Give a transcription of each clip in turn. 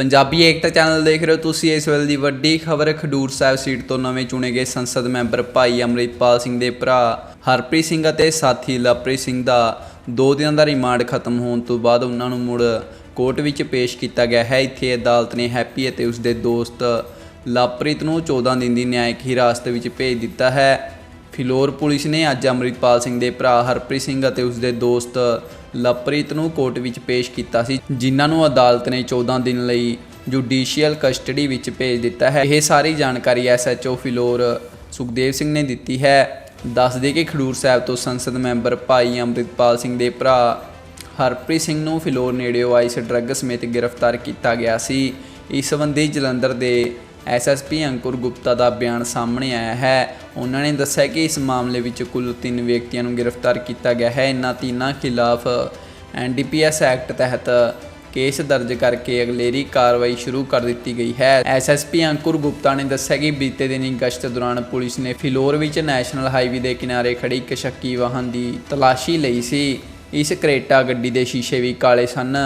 ਪੰਜਾਬੀ ਏਕਤਾ channel ਦੇਖ ਰਹੇ ਹੋ ਤੁਸੀਂ, ਇਸ ਵੇਲੇ ਦੀ ਵੱਡੀ ਖਬਰ, ਖਡੂਰ ਸਾਹਿਬ ਸੀਟ ਤੋਂ ਨਵੇਂ ਚੁਣੇ ਗਏ ਸੰਸਦ ਮੈਂਬਰ ਭਾਈ ਅਮਰਿਤਪਾਲ ਸਿੰਘ ਦੇ ਭਰਾ ਹਰਪ੍ਰੀਤ ਸਿੰਘ ਅਤੇ ਸਾਥੀ ਲਵਪ੍ਰੀਤ ਸਿੰਘ ਦਾ ਦੋ ਦਿਨਾਂ ਦਾ ਰਿਮਾਂਡ ਖਤਮ ਹੋਣ ਤੋਂ ਬਾਅਦ ਉਹਨਾਂ ਨੂੰ ਮੁੜ ਕੋਰਟ ਵਿੱਚ ਪੇਸ਼ ਕੀਤਾ ਗਿਆ ਹੈ। ਇੱਥੇ ਅਦਾਲਤ ਨੇ ਹੈਪੀ ਅਤੇ ਉਸ ਦੇ ਦੋਸਤ ਲਵਪ੍ਰੀਤ ਨੂੰ 14 ਦਿਨ ਦੀ ਨਿਆਇਕ ਹਿਰਾਸਤ ਵਿੱਚ ਭੇਜ ਦਿੱਤਾ ਹੈ। ਫਿਲੌਰ ਪੁਲਿਸ ਨੇ ਅੱਜ ਅਮਰਿਤਪਾਲ ਸਿੰਘ ਦੇ ਭਰਾ ਹਰਪ੍ਰੀਤ ਸਿੰਘ ਅਤੇ ਉਸ ਦੇ ਦੋਸਤ ਲਵਪ੍ਰੀਤ ਨੂੰ ਕੋਰਟ ਵਿੱਚ ਪੇਸ਼ ਕੀਤਾ ਸੀ, ਜਿਨ੍ਹਾਂ ਨੂੰ ਅਦਾਲਤ ਨੇ 14 ਦਿਨ ਲਈ ਜੁਡੀਸ਼ੀਅਲ ਕਸਟਡੀ ਵਿੱਚ ਭੇਜ ਦਿੱਤਾ ਹੈ। ਇਹ ਸਾਰੀ ਜਾਣਕਾਰੀ ਐਸਐਚਓ ਫਿਲੌਰ ਸੁਖਦੇਵ ਸਿੰਘ ਨੇ ਦਿੱਤੀ ਹੈ। ਦੱਸ ਦੇ ਕਿ ਖਡੂਰ ਸਾਹਿਬ ਤੋਂ ਸੰਸਦ ਮੈਂਬਰ ਭਾਈ ਅੰਮ੍ਰਿਤਪਾਲ ਸਿੰਘ ਦੇ ਭਰਾ ਹਰਪ੍ਰੀਤ ਸਿੰਘ ਨੂੰ ਫਿਲੌਰ ਨੇੜਿਓਂ ਆਈਸ ਡਰੱਗ ਸਮੇਤ ਗ੍ਰਿਫਤਾਰ ਕੀਤਾ ਗਿਆ ਸੀ। ਇਸ ਸੰਬੰਧੀ ਜਲੰਧਰ ਦੇ ਐਸਐਸਪੀ ਅੰਕੁਰ ਗੁਪਤਾ ਦਾ ਬਿਆਨ ਸਾਹਮਣੇ ਆਇਆ ਹੈ। ਉਹਨਾਂ ਨੇ ਦੱਸਿਆ ਕਿ ਇਸ ਮਾਮਲੇ ਵਿੱਚ ਕੁੱਲ 3 ਵਿਅਕਤੀਆਂ ਨੂੰ ਗ੍ਰਿਫਤਾਰ ਕੀਤਾ ਗਿਆ ਹੈ। ਇਨ੍ਹਾਂ ਤਿੰਨਾਂ ਖਿਲਾਫ ਐਨਡੀਪੀਐਸ ਐਕਟ ਤਹਿਤ ਕੇਸ ਦਰਜ ਕਰਕੇ ਅਗਲੇਰੀ ਕਾਰਵਾਈ ਸ਼ੁਰੂ ਕਰ ਦਿੱਤੀ ਗਈ ਹੈ। ਐਸਐਸਪੀ ਅੰਕੁਰ ਗੁਪਤਾ ਨੇ ਦੱਸਿਆ ਕਿ ਬੀਤੇ ਦਿਨੀ ਗਸ਼ਤ ਦੌਰਾਨ ਪੁਲਿਸ ਨੇ ਫਿਲੌਰ ਵਿੱਚ ਨੈਸ਼ਨਲ ਹਾਈਵੇ ਦੇ ਕਿਨਾਰੇ ਖੜੀ ਇੱਕ ਸ਼ੱਕੀ ਵਾਹਨ ਦੀ ਤਲਾਸ਼ੀ ਲਈ ਸੀ। ਇਸ ਕਰੇਟਾ ਗੱਡੀ ਦੇ ਸ਼ੀਸ਼ੇ ਵੀ ਕਾਲੇ ਸਨ,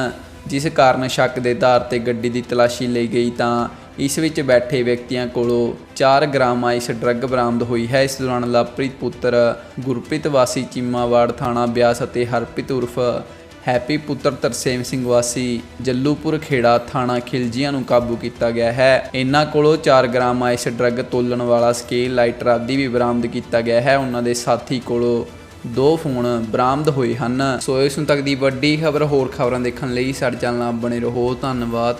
ਜਿਸ ਕਾਰਨ ਸ਼ੱਕ ਦੇ ਆਧਾਰ ਤੇ ਗੱਡੀ ਦੀ ਤਲਾਸ਼ੀ ਲਈ ਗਈ ਤਾਂ ਇਸ ਵਿੱਚ ਬੈਠੇ ਵਿਅਕਤੀਆਂ ਕੋਲੋਂ 4 ਗ੍ਰਾਮ ਆਈਸ ਡਰੱਗ ਬਰਾਮਦ ਹੋਈ ਹੈ। ਇਸ ਦੌਰਾਨ ਲਵਪ੍ਰੀਤ ਪੁੱਤਰ, ਗੁਰਪ੍ਰੀਤ ਵਾਸੀ, ਚੀਮਾਵਾੜ ਥਾਣਾ ਬਿਆਸ ਅਤੇ ਹਰਪ੍ਰੀਤ ਉਰਫ ਹੈਪੀ ਪੁੱਤਰ ਤਰਸੇਮ ਸਿੰਘ ਵਾਸੀ, ਜੱਲੂਪੁਰ ਖੇੜਾ ਥਾਣਾ ਖਿਲਜੀਆਂ ਨੂੰ ਕਾਬੂ ਕੀਤਾ ਗਿਆ ਹੈ। ਇਹਨਾਂ ਕੋਲੋਂ 4 ਗ੍ਰਾਮ ਆਇਸ਼ ਡਰੱਗ ਤੋਲਣ ਵਾਲਾ ਸਕੇਲ ਲਾਈਟਰ ਆਦਿ ਵੀ ਬਰਾਮਦ ਕੀਤਾ ਗਿਆ ਹੈ। ਉਹਨਾਂ ਦੇ ਸਾਥੀ ਕੋਲੋਂ ਦੋ ਫੋਨ ਬਰਾਮਦ ਹੋਏ ਹਨ। ਸੋ ਇਸ ਨੂੰ ਤੱਕ ਦੀ ਵੱਡੀ ਖਬਰ ਹੋਰ ਖਬਰਾਂ ਦੇਖਣ ਲਈ ਸਾਡੇ ਚੈਨਲ ਨਾਲ ਬਣੇ ਰਹੋ। ਧੰਨਵਾਦ।